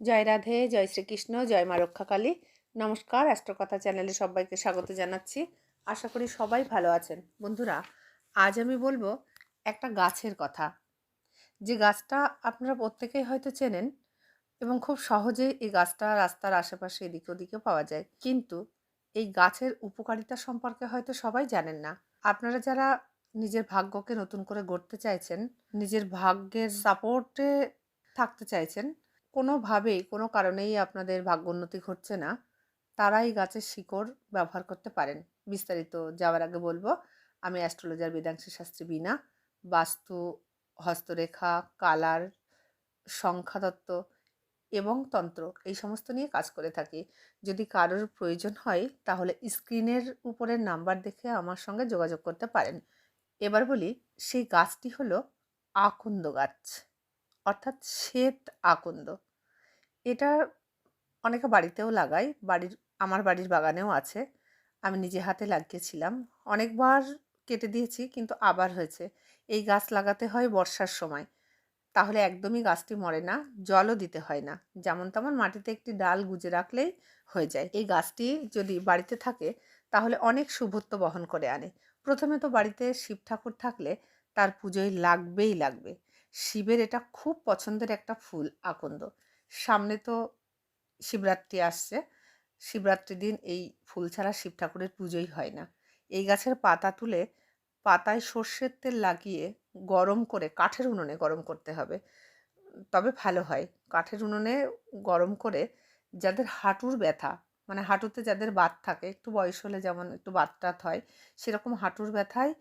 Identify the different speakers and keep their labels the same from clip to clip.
Speaker 1: জয় রাধে, জয় শ্রীকৃষ্ণ, জয় মা রক্ষাকালী। নমস্কার, অ্যাস্ট্রোকথা চ্যানেলে সবাইকে স্বাগত জানাচ্ছি। আশা করি সবাই ভালো আছেন। বন্ধুরা, আজ আমি বলব একটা গাছের কথা। যে গাছটা আপনারা প্রত্যেকেই হয়তো চেনেন এবং খুব সহজেই এই গাছটা রাস্তার আশেপাশে এদিক ওদিকে পাওয়া যায়। কিন্তু এই গাছের উপকারিতা সম্পর্কে হয়তো সবাই জানেন না। আপনারা যারা নিজের ভাগ্যকে নতুন করে গড়তে চাইছেন, নিজের ভাগ্যের সাপোর্টে থাকতে চাইছেন কোনোভাবেই, কোনো কারণেই আপনাদের ভাগ্যোন্নতি ঘটছে না। তারা এই গাছের শিকড় ব্যবহার করতে পারেন। বিস্তারিত যাওয়ার আগে বলব, আমি অ্যাস্ট্রোলজার বেদাংশী শাস্ত্রী বিনা বাস্তু, হস্তরেখা, কালার সংখ্যাতত্ত্ব এবং তন্ত্র এই সমস্ত নিয়ে কাজ করে থাকি। যদি কারোর প্রয়োজন হয়, তাহলে স্ক্রিনের উপরের নাম্বার দেখে আমার সঙ্গে যোগাযোগ করতে পারেন। এবার বলি, সেই গাছটি হলো আকন্দ গাছ, অর্থাৎ শ্বেত আকন্দ। এটা অনেকে বাড়িতেও লাগায় বাড়ির, আমার বাড়ির বাগানেও আছে। আমি নিজে হাতে লাগিয়েছিলাম। অনেকবার কেটে দিয়েছি, কিন্তু আবার হয়েছে। এই গাছ লাগাতে হয় বর্ষার সময়। তাহলে একদমই গাছটি মরে না, জলও দিতে হয় না। যেমন তেমন মাটিতে একটি ডাল গুজে রাখলেই হয়ে যায়। এই গাছটি যদি বাড়িতে থাকে, তাহলে অনেক শুভত্ব বহন করে আনে। প্রথমে তো বাড়িতে শিব ঠাকুর থাকলে তার পুজোয় লাগবেই লাগবে। শিবের এটা খুব পছন্দের একটা ফুল, আকন্দ। সামনে তো শিবরাত্রি আসছে। শিবরাত্রির দিন এই ফুল ছাড়া শিব ঠাকুরের পুজোই হয় না। এই গাছের পাতা তুলে পাতায় সর্ষের তেল লাগিয়ে গরম করে, কাঠের উনুনে গরম করতে হবে। তবে ভালো হয়। কাঠের উনুনে গরম করে যাদের হাঁটুর ব্যথা মানে হাঁটুতে যাদের বাত থাকে, একটু বয়স হলে যেমন একটু বাত টাত হয়, সেরকম হাঁটুর ব্যথায়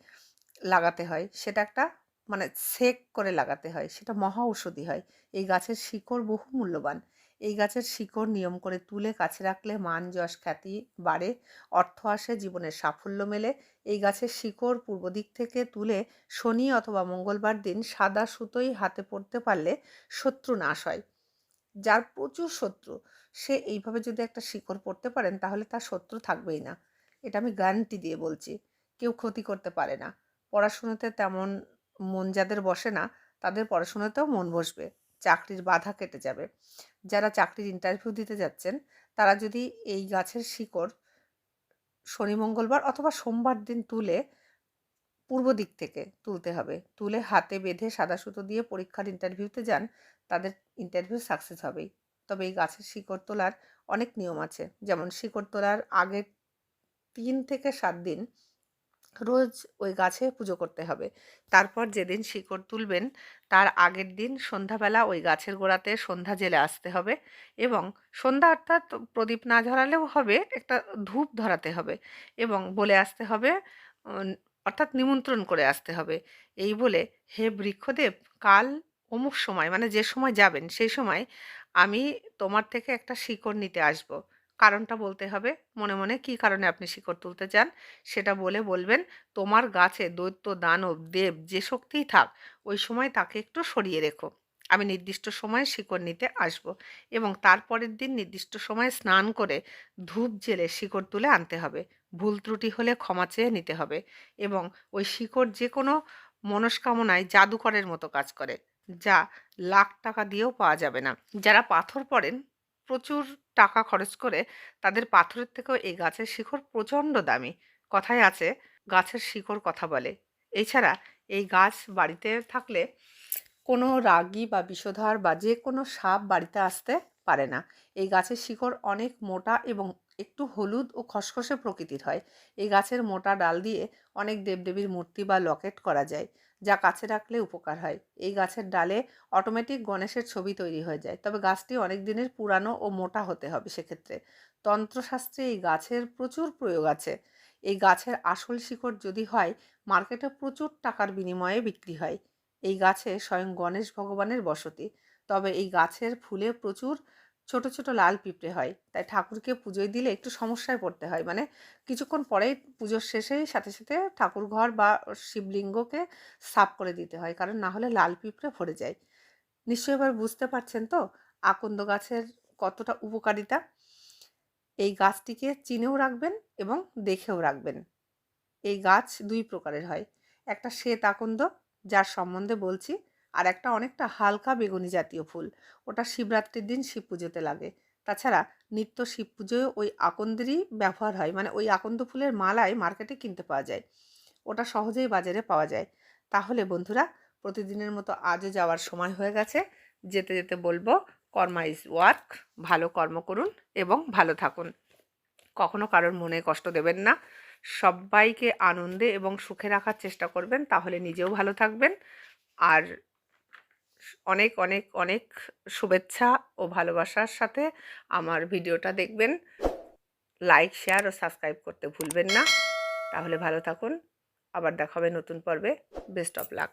Speaker 1: লাগাতে হয়। সেটা একটা মানে সেক করে লাগাতে হয়, সেটা মহা ঔষধি হয়। এই গাছের শিকড় বহু মূল্যবান। এই গাছের শিকড় নিয়ম করে তুলে কাছে রাখলে মান, যশ, খ্যাতি বাড়ে, অর্থ আসে, জীবনের সাফল্য মেলে। এই গাছের শিকড় পূর্ব দিক থেকে তুলে শনি অথবা মঙ্গলবার দিন সাদা সুতোই হাতে পড়তে পারলে শত্রু নাশ হয়। যার প্রচুর শত্রু, সে এইভাবে যদি একটা শিকড় পড়তে পারেন, তাহলে তার শত্রু থাকবেই না। এটা আমি গ্যারান্টি দিয়ে বলছি। কেউ ক্ষতি করতে পারে না। পড়াশুনোতে তেমন মন যাদের বসে না, তাদের পড়াশোনাতেও মন বসবে, চাকরির বাধা কেটে যাবে। যারা চাকরির ইন্টারভিউ দিতে যাচ্ছেন, তারা যদি এই গাছের শিকড় শনি, মঙ্গলবার অথবা সোমবার দিন তুলে পূর্ব দিক থেকে তুলতে হবে, তুলে হাতে বেঁধে সাদা সুতো দিয়ে পরীক্ষার ইন্টারভিউতে যান, তাদের ইন্টারভিউ সাকসেস হবেই। তবে এই গাছের শিকড় তোলার অনেক নিয়ম আছে, যেমন শিকড় তোলার আগের তিন থেকে সাত দিন রোজ ওই গাছে পুজো করতে হবে। তারপর যেদিন শিকড় তুলবেন, তার আগের দিন সন্ধ্যাবেলা ওই গাছের গোড়াতে সন্ধ্যা জেলে আসতে হবে এবং সন্ধ্যা অর্থাৎ প্রদীপ না ধরালেও হবে, একটা ধূপ ধরাতে হবে এবং বলে আসতে হবে অর্থাৎ নিমন্ত্রণ করে আসতে হবে। এই বলে, হে বৃক্ষদেব, কাল অমুক সময় মানে যে সময় যাবেন, সেই সময় আমি তোমার থেকে একটা শিকড় নিতে আসব। কারণটা বলতে হবে। মনে মনে কি কারণে আপনি শিকড় তুলতে চান সেটা বলে বলবেন, তোমার গাছে দৈত্য, দানব, দেব যে শক্তিই থাক, ওই সময় তাকে একটু সরিয়ে রেখো। আমি নির্দিষ্ট সময়ে শিকড় নিতে আসব এবং তারপরের দিন নির্দিষ্ট সময়ে স্নান করে ধূপ জেলে শিকড় তুলে আনতে হবে। ভুল ত্রুটি হলে ক্ষমা চেয়ে নিতে হবে এবং ওই শিকড় যে কোনো মনস্কামনায় জাদুকরের মতো কাজ করে, যা লাখ টাকা দিয়েও পাওয়া যাবে না। যারা পাথর পড়েন প্রচুর টাকা খরচ করে তাদের পাথরের থেকেও এই গাছের শিকড় প্রচণ্ড দামি। কথায় আছে, গাছের শিকড় কথা বলে। এছাড়া এই গাছ বাড়িতে থাকলে কোনো রাগী বা বিষধর বা যে কোনো সাপ বাড়িতে আসতে পারে না। এই গাছের শিকড় অনেক মোটা এবং একটু হলুদ ও খসখসে প্রকৃতির হয়। এই গাছের মোটা ডাল দিয়ে অনেক দেবদেবীর মূর্তি বা লকেট করা যায়। যা কাছে রাখলে উপকার হয়। এই গাছের ডালে অটোমেটিক গণেশের ছবি তৈরি হয়ে যায়। তবে গাছটি অনেক দিনের পুরানো ও মোটা হতে হবে সেক্ষেত্রে। তন্ত্রশাস্ত্রে এই গাছের প্রচুর প্রয়োগ আছে। এই গাছের আসল শিকড় যদি হয়, মার্কেটে প্রচুর টাকার বিনিময়ে বিক্রি হয়। এই গাছে স্বয়ং গণেশ ভগবানের বসতি। তবে এই গাছের ফুলে প্রচুর ছোট ছোট লাল পিঁপড়ে হয়। তাই ঠাকুরকে পুজোয় দিলে একটু সমস্যায় পড়তে হয়। মানে কিছুক্ষণ পরেই পুজোর শেষেই সাথে সাথে ঠাকুর ঘর বা শিবলিঙ্গকে সাফ করে দিতে হয়। কারণ না হলে লাল পিঁপড়ে ভরে যায়। নিশ্চয়ই এবার বুঝতে পারছেন তো আকন্দ গাছের কতটা উপকারিতা? এই গাছটিকে চিনেও রাখবেন এবং দেখেও রাখবেন। এই গাছ দুই প্রকারের হয়। একটা শ্বেত আকন্দ, যার সম্বন্ধে বলছি। আর একটা অনেকটা হালকা বেগুনি জাতীয় ফুল। ওটা শিবরাত্রির দিন শিব পুজোতে লাগে। তাছাড়া নিত্য শিব পুজোয় ওই আকন্দেরই ব্যবহার হয়। মানে ওই আকন্দ ফুলের মালাই মার্কেটে কিনতে পাওয়া যায়। ওটা সহজেই বাজারে পাওয়া যায়। তাহলে বন্ধুরা, প্রতিদিনের মতো আজও যাওয়ার সময় হয়ে গেছে। যেতে যেতে বলব, কর্মা ইজ ওয়ার্ক। ভালো কর্ম করুন এবং ভালো থাকুন। কখনো কারোর মনে কষ্ট দেবেন না। সবাইকে আনন্দে এবং সুখে রাখার চেষ্টা করবেন। তাহলে নিজেও ভালো থাকবেন। আর অনেক অনেক অনেক শুভেচ্ছা ও ভালোবাসার সাথে আমার ভিডিওটা দেখবেন। লাইক, শেয়ার ও সাবস্ক্রাইব করতে ভুলবেন না। তাহলে ভালো থাকুন। আবার দেখাবে নতুন পর্বে। Best of luck.